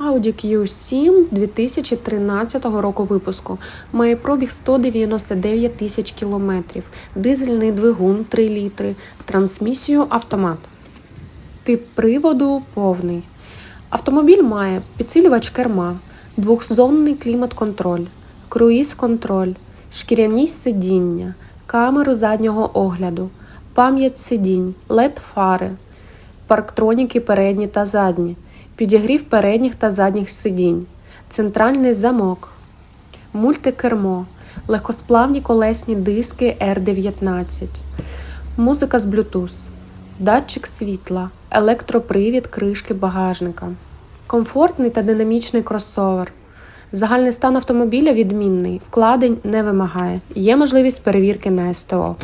Audi Q7 2013 року випуску. Має пробіг 199 тисяч кілометрів, дизельний двигун 3 літри, трансмісію автомат. Тип приводу повний. Автомобіль має підсилювач керма, двохзонний клімат-контроль, круїз-контроль, шкіряні сидіння, камеру заднього огляду, пам'ять сидінь, LED-фари, парктроніки передні та задні, підігрів передніх та задніх сидінь, центральний замок, мультикермо, легкосплавні колесні диски R19, музика з Bluetooth, датчик світла, електропривід кришки багажника, комфортний та динамічний кросовер. Загальний стан автомобіля відмінний, вкладень не вимагає. Є можливість перевірки на СТО.